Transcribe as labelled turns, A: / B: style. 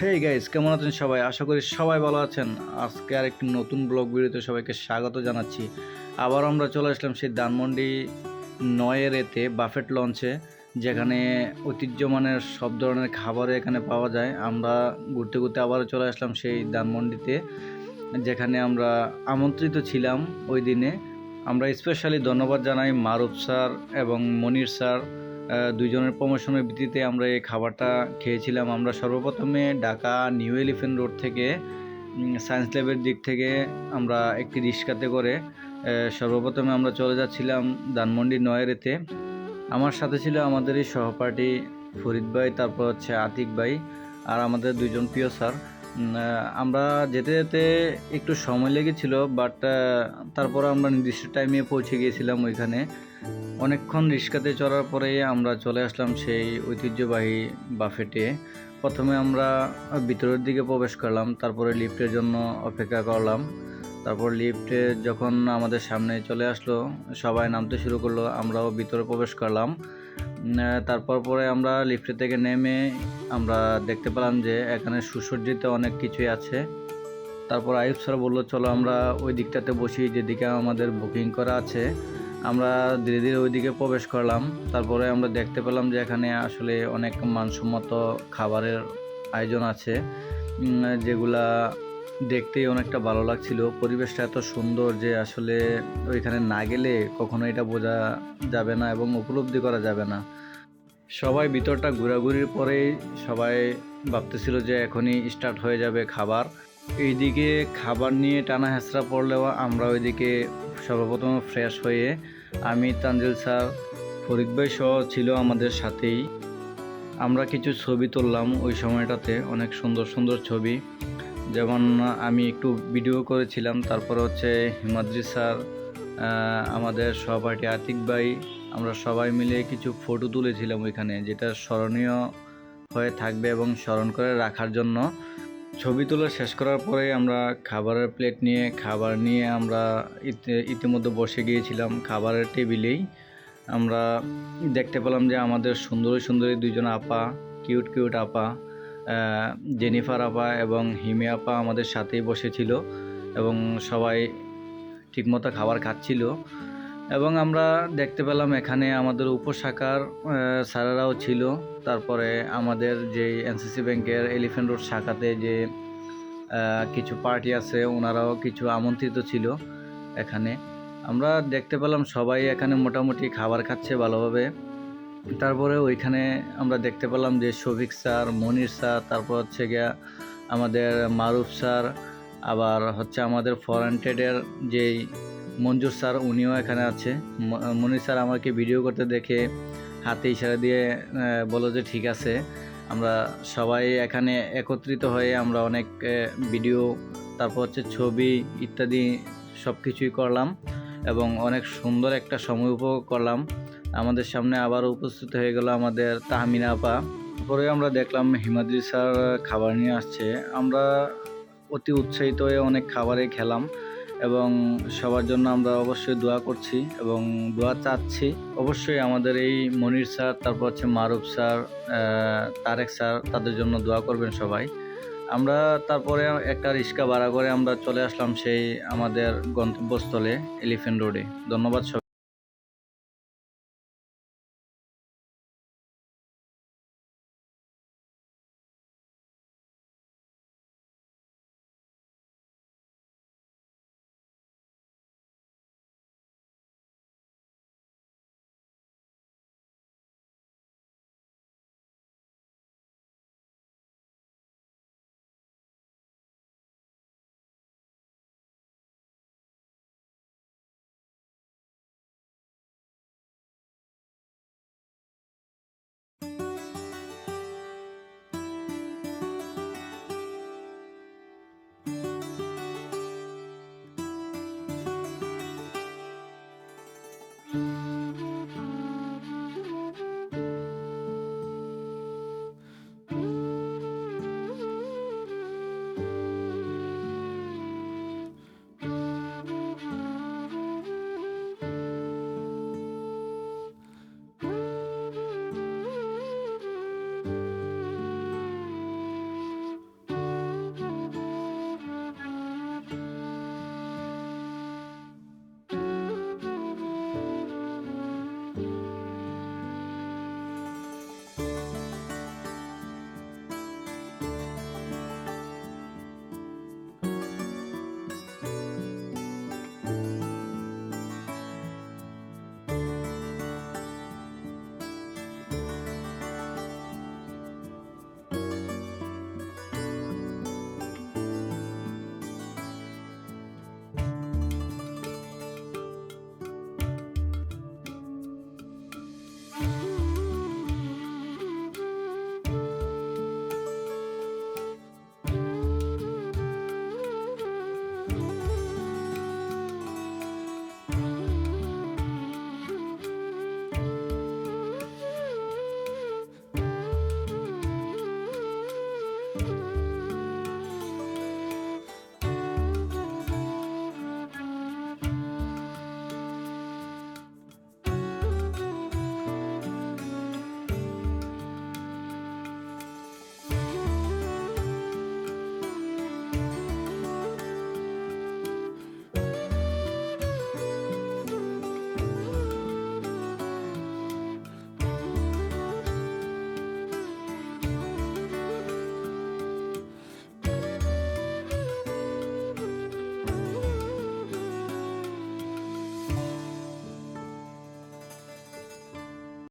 A: Hey guys কেমন আছেন সবাই? আশা করি সবাই ভালো আছেন। আজকে আর একটি নতুন ব্লগ ভিডিওতে সবাইকে স্বাগত জানাচ্ছি। আবার আমরা চলে আসলাম সেই ধানমন্ডি নয়ের এতে বাফেট লঞ্চে যেখানে ঐতিহ্যমানের সব ধরনের খাবার এখানে পাওয়া যায়। আমরা ঘুরতে ঘুরতে আবারও চলে আসলাম সেই ধানমন্ডিতে, যেখানে আমরা আমন্ত্রিত ছিলাম ওই দিনে। আমরা স্পেশালি ধন্যবাদ জানাই মারুফ স্যার এবং মনির স্যার দুইজনের প্রমোশনের ভিত্তিতে আমরা এই খাবারটা খেয়েছিলাম। আমরা সর্বপ্রথমে ঢাকা নিউ এলিফেন্ট রোড থেকে সায়েন্স ল্যাবের দিক থেকে আমরা একটি রিক্সাতে করে সর্বপ্রথমে আমরা চলে যাচ্ছিলাম ধানমন্ডি নয়েরেতে। আমার সাথে ছিল আমাদের এই সহপাঠী ফরিদ ভাই, তারপর হচ্ছে আতিক ভাই আর আমাদের দুইজন প্রিয় স্যার। আমরা যেতে যেতে একটু সময় লেগেছিল বাট তারপর আমরা নির্দিষ্ট টাইমে পৌঁছে গিয়েছিলাম ওইখানে। অনেকক্ষণ রিক্সাতে চড়ার পরে আমরা চলে আসলাম সেই ঐতিহ্যবাহী বাফেটে। প্রথমে আমরা ভিতরের দিকে প্রবেশ করলাম, তারপরে লিফটের জন্য অপেক্ষা করলাম। তারপর লিফটে যখন আমাদের সামনে চলে আসলো, সবাই নামতে শুরু করল, আমরাও ভিতরে প্রবেশ করলাম। তারপর পরে আমরা লিফটে থেকে নেমে আমরা দেখতে পেলাম যে এখানে সুসজ্জিত অনেক কিছুই আছে। তারপর আয়ুব স্যার বলল, চলো আমরা ওই দিকটাতে বসি, যেদিকে আমাদের বুকিং করা আছে। আমরা ধীরে ধীরে ওইদিকে প্রবেশ করলাম। তারপরে আমরা দেখতে পেলাম যে এখানে আসলে অনেক মানসম্মত খাবারের আয়োজন আছে যেগুলা দেখতেই অনেকটা ভালো লাগছিল। পরিবেশটা এত সুন্দর যে আসলে ওইখানে না গেলে কখনো এটা বোঝা যাবে না এবং উপলব্ধি করা যাবে না। সবাই ভিতরটা ঘোরাঘুরির পরেই সবাই ভাবতেছিল যে এখনই স্টার্ট হয়ে যাবে খাবার। এইদিকে খাবার নিয়ে টানা হেঁচড়া পড়লেও আমরা ওইদিকে সর্বপ্রথম ফ্রেশ হয়ে আমি, তানজিল স্যার, ফরিদ ভাই সহ ছিল আমাদের সাথেই। আমরা কিছু ছবি তুললাম ওই সময়টাতে, অনেক সুন্দর সুন্দর ছবি। যেমন আমি একটু ভিডিও করেছিলাম, তারপর হচ্ছে হিমাদ্রি স্যার আমাদের সহপাঠী আতিক ভাই, আমরা সবাই মিলে কিছু ফটো তুলেছিলাম ওইখানে, যেটা স্মরণীয় হয়ে থাকবে এবং স্মরণ করে রাখার জন্য। ছবি তোলা শেষ করার পরে আমরা খাবারের প্লেট নিয়ে, খাবার নিয়ে আমরা ইতি- ইতিমধ্যে বসে গিয়েছিলাম খাবারের টেবিলেই। আমরা দেখতে পেলাম যে আমাদের সুন্দরী সুন্দরী দুইজন আপা কিউট কিউট আপা জেনিফার আপা এবং হিমি আপা আমাদের সাথেই বসেছিল এবং সবাই ঠিকমতো খাবার খাচ্ছিল। এবং আমরা দেখতে পেলাম এখানে আমাদের উপশাখার স্যারেরাও ছিল। তারপরে আমাদের যে এনসিসি ব্যাংকের এলিফেন্ট রোড শাখাতে যে কিছু পার্টি আছে, ওনারাও কিছু আমন্ত্রিত ছিল এখানে। আমরা দেখতে পেলাম সবাই এখানে মোটামুটি খাবার খাচ্ছে ভালোভাবে। তারপরে ওইখানে আমরা দেখতে পেলাম যে শফিক স্যার, মনির স্যার, তারপর হচ্ছে গিয়া আমাদের মারুফ স্যার, আবার হচ্ছে আমাদের ফরেন ট্রেডের যেই মঞ্জুর স্যার, উনিও এখানে আছে। মনির স্যার আমাকে ভিডিও করতে দেখে হাতে ইশারা দিয়ে বলো যে ঠিক আছে, আমরা সবাই এখানে একত্রিত হয়ে আমরা অনেক ভিডিও, তারপর হচ্ছে ছবি ইত্যাদি সব কিছুই করলাম এবং অনেক সুন্দর একটা সময় উপভোগ করলাম। আমাদের সামনে আবার উপস্থিত হয়ে গেল আমাদের তাহমিনা আপা। পরে আমরা দেখলাম হিমাদ্রি স্যার খাবার নিয়ে আসছে। আমরা অতি উৎসাহিত হয়ে অনেক খাবারে খেলাম এবং সবার জন্য আমরা অবশ্যই দোয়া করছি এবং দোয়া চাচ্ছি। অবশ্যই আমাদের এই মনির স্যার, তারপর হচ্ছে মারুফ স্যার তারেক স্যার, তাদের জন্য দোয়া করবেন সবাই। আমরা তারপরে একটা রিক্সা ভাড়া করে আমরা চলে আসলাম সেই আমাদের গন্তব্যস্থলে এলিফেন্ট রোডে। ধন্যবাদ সবাই।